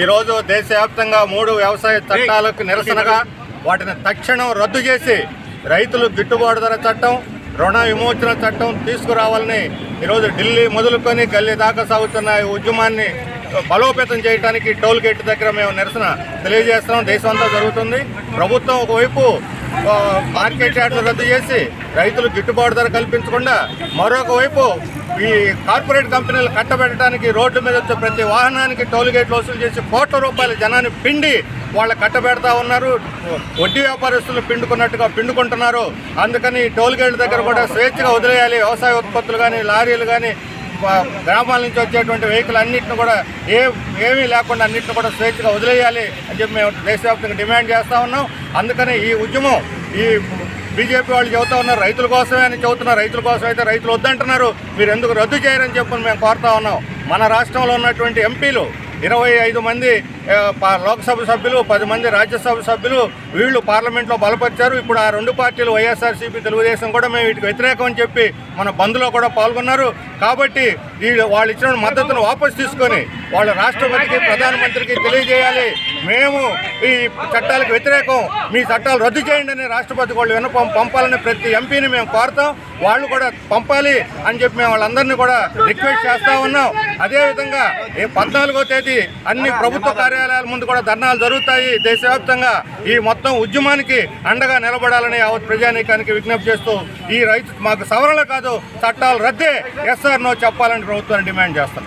ఈరోజు దేశవ్యాప్తంగా మూడు వ్యవసాయ చట్టాలకు నిరసనగా వాటిని తక్షణం రద్దు చేసి రైతులు గిట్టుబాటు ధర చట్టం రుణ విమోచన చట్టం తీసుకురావాలని ఈరోజు ఢిల్లీ మొదలుకొని గల్లీ దాకా సాగుతున్న ఈ ఉద్యమాన్ని బలోపేతం చేయడానికి టోల్ గేట్ దగ్గర మేము నిరసన తెలియజేస్తున్నాం. దేశం అంతా జరుగుతుంది. ప్రభుత్వం ఒకవైపు మార్కెట్ యార్డులు రద్దు చేసి రైతులు గిట్టుబాటు ధర కల్పించకుండా మరొక వైపు ఈ కార్పొరేట్ కంపెనీలు కట్టబెట్టడానికి రోడ్డు మీద వచ్చే ప్రతి వాహనానికి టోల్ గేట్లు వసూలు చేసి కోట్ల రూపాయల జనాన్ని పిండి వాళ్ళు కట్టబెడతా ఉన్నారు. వడ్డీ వ్యాపారస్తులు పిండుకున్నట్టుగా పిండుకుంటున్నారు. అందుకని ఈ టోల్ దగ్గర కూడా స్వేచ్ఛగా వదిలేయాలి. వ్యవసాయ ఉత్పత్తులు కానీ లారీలు కానీ గ్రామాల నుంచి వచ్చేటువంటి వెహికల్ అన్నింటిని కూడా ఏ ఏమీ లేకుండా అన్నింటిని కూడా స్వేచ్ఛగా వదిలేయాలి అని చెప్పి మేము దేశవ్యాప్తంగా డిమాండ్ చేస్తూ ఉన్నాం. అందుకని ఈ ఉద్యమం ఈ బీజేపీ వాళ్ళు చెబుతా ఉన్నారు రైతుల కోసమే అని చెబుతున్నారు రైతుల కోసం అయితే రైతులు వద్దంటున్నారు. మీరు ఎందుకు రద్దు చేయరని చెప్పి మేము కోరుతా ఉన్నాం. మన రాష్ట్రంలో ఉన్నటువంటి ఎంపీలు ఇరవై ఐదు మంది పా- లోక్సభ సభ్యులు పది మంది రాజ్యసభ సభ్యులు వీళ్ళు పార్లమెంట్లో బలపరిచారు. ఇప్పుడు ఆ రెండు పార్టీలు వైఎస్ఆర్సీపీ తెలుగుదేశం కూడా మేము వీటికి వ్యతిరేకం అని చెప్పి మన బంద్లో కూడా పాల్గొన్నారు. కాబట్టి ఈ వాళ్ళు ఇచ్చిన మద్దతును వాపసు తీసుకొని వాళ్ళ రాష్ట్రపతికి ప్రధానమంత్రికి తెలియజేయాలి. మేము ఈ చట్టాలకు వ్యతిరేకం. మీ చట్టాలు రద్దు చేయండి అని రాష్ట్రపతి వాళ్ళు వినపం పంపాలని ప్రతి ఎంపీని మేము కోరుతాం. వాళ్ళు కూడా పంపాలి అని చెప్పి మేము వాళ్ళందరినీ కూడా రిక్వెస్ట్ చేస్తూ ఉన్నాం. అదేవిధంగా ఈ పద్నాలుగో తేదీ అన్ని ప్రభుత్వ కార్యాలయాల ముందు కూడా ధర్నాలు జరుగుతాయి. దేశవ్యాప్తంగా ఈ మొత్తం ఉద్యమానికి అండగా నిలబడాలని యావత్ ప్రజానీకానికి విజ్ఞప్తి చేస్తూ ఈ రైతు మాకు సవరణ కాదు. చట్టాలు రద్దే. ఎస్ఆర్ నో చెప్పాలని ప్రభుత్వాన్ని డిమాండ్ చేస్తున్నాం.